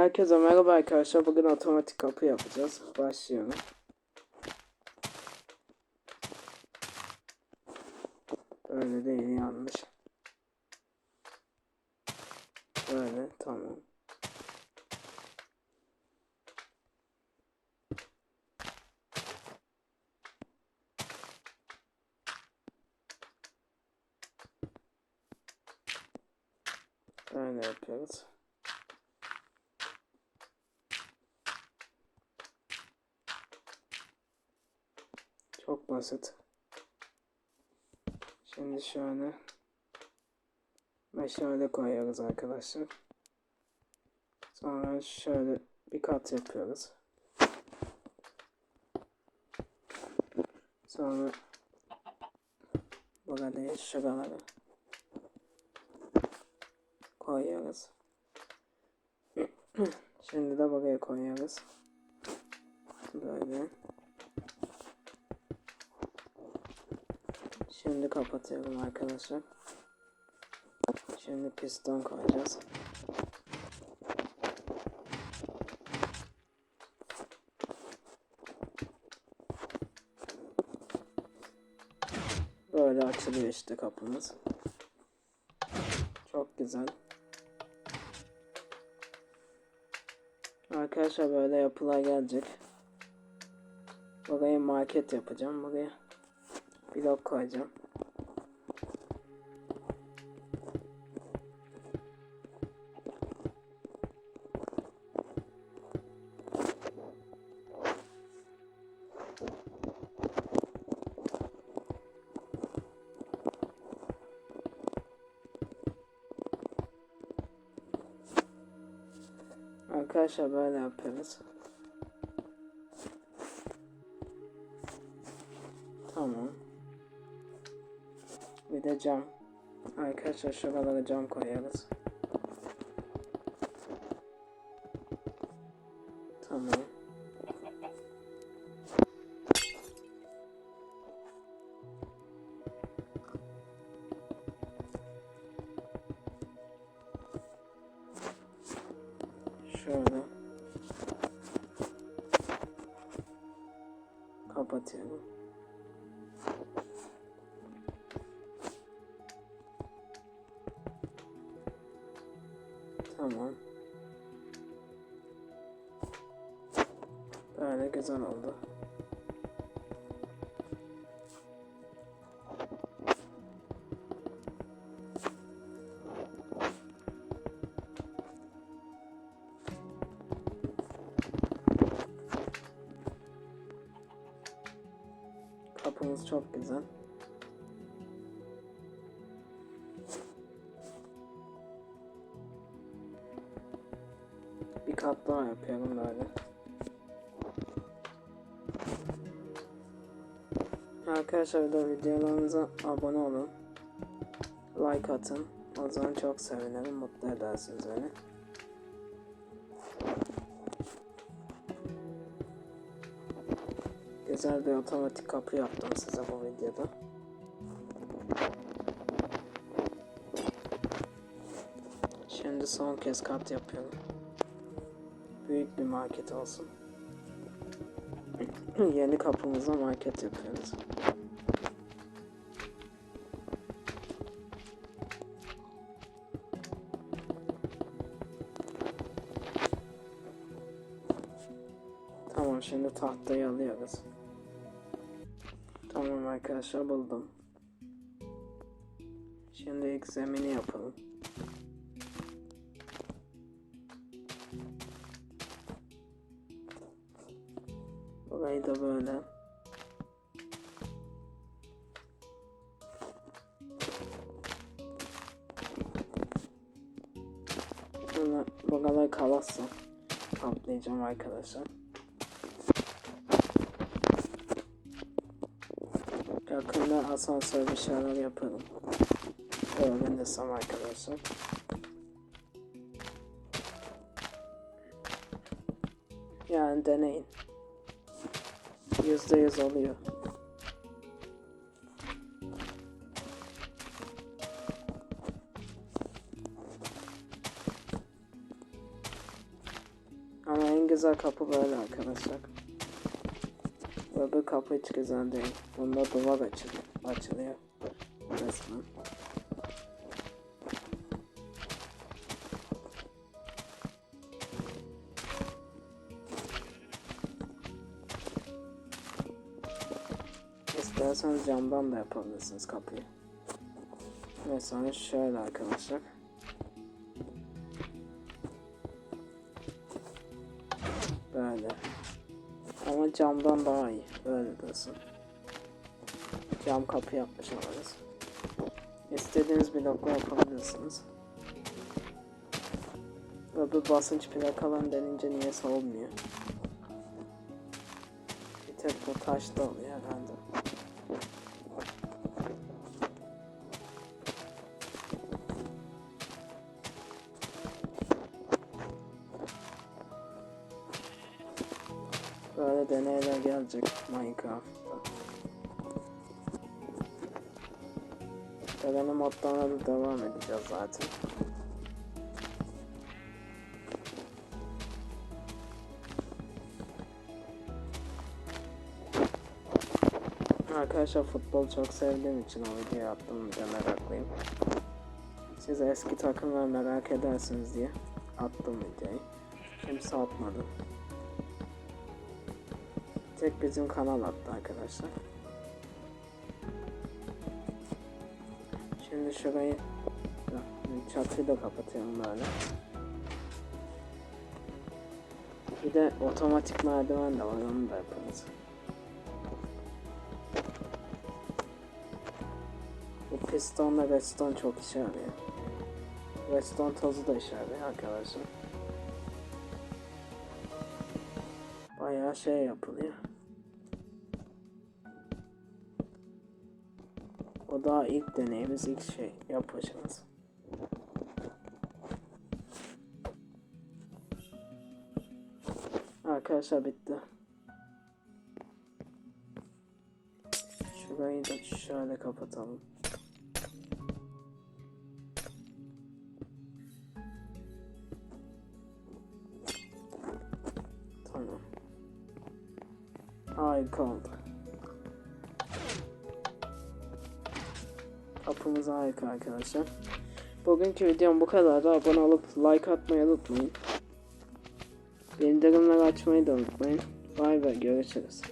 Herkese merhaba arkadaşlar. Bugün otomatik kapı yapacağız. Başlıyorum. Böyle değil yanlış. Böyle tamam. Böyle yapıyoruz. Çok basit. Şimdi şöyle meşale koyuyoruz arkadaşlar. Sonra şöyle bir kat yapıyoruz. Sonra burada şuraları koyuyoruz. Şimdi de buraya koyuyoruz. Böyle. Şimdi kapatıyorum arkadaşlar. Şimdi piston koyacağız. Böyle açılıyor işte kapımız. Çok güzel. Arkadaşlar böyle yapılar gelecek. Buraya market yapacağım. Buraya blok koyacağım. Arkadaşlar böyle yapıyoruz. Tamam. Bir de cam. Arkadaşlar şuralara cam koyarız. Tamam. Şöyle. Kapatıyorum. Tamam. Böyle güzel oldu. Kapımız çok güzel. Daha yapıyorum böyle. Arkadaşlar de videolarımıza abone olun. Like atın. O zaman çok sevinirim. Mutlu edersiniz beni. Güzel bir otomatik kapı yaptım size bu videoda. Şimdi son kez kat yapıyorum. Büyük bir market olsun. Yeni kapımıza market yapıyoruz. Tamam şimdi tahtayı alıyoruz. Tamam arkadaşlar buldum. Şimdi ilk zemini yapalım. Da böyle. Bunu buralar kalası kaplayacağım arkadaşlar. Yakında asansör bir şeyler yaparım. Öğrenirsem arkadaşlar. Yani deneyin. Yüzde yüz oluyor. güzel kapı böyle arkadaşlar. Öbür kapı hiç güzel değil. Bunda duvar açılıyor. açılıyor. Resmen. İsterseniz camdan da yapabilirsiniz kapıyı. Mesela şöyle arkadaşlar. Böyle. Ama camdan daha iyi. Öyle diyorsun. Cam kapı yapmış oluruz. İstediğiniz blokla yapabilirsiniz. Öbür basınç plakalarını denince niyeyse olmuyor. Bir tek bu taşta oluyor herhalde. Deneyler gelecek Minecraft'ta. Deneme modlarına da devam edeceğiz zaten. Arkadaşlar futbol çok sevdiğim için o videoyu attım diye meraklıyım. Siz eski takımlar merak edersiniz diye attım videoyu. Kimse atmadı. Tek bizim kanal attı arkadaşlar. Şimdi şurayı çatıyı da kapatıyorum böyle. Bir de otomatik merdiven de var onu da yaparız. Bu pistonla redstone çok işe yarıyor. Redstone tozu da işe yarıyor arkadaşlar. Bayağı şey yapılıyor. O daha ilk deneyimiz ilk şey yapacağız. Arkadaşlar bitti. Şurayı da şöyle kapatalım. Tamam. Harika oldu. Kapımız harika arkadaşlar. Bugünkü videom bu kadardı. Abone olup like atmayı unutmayın. Bildirimleri açmayı da unutmayın. Bay bay görüşürüz.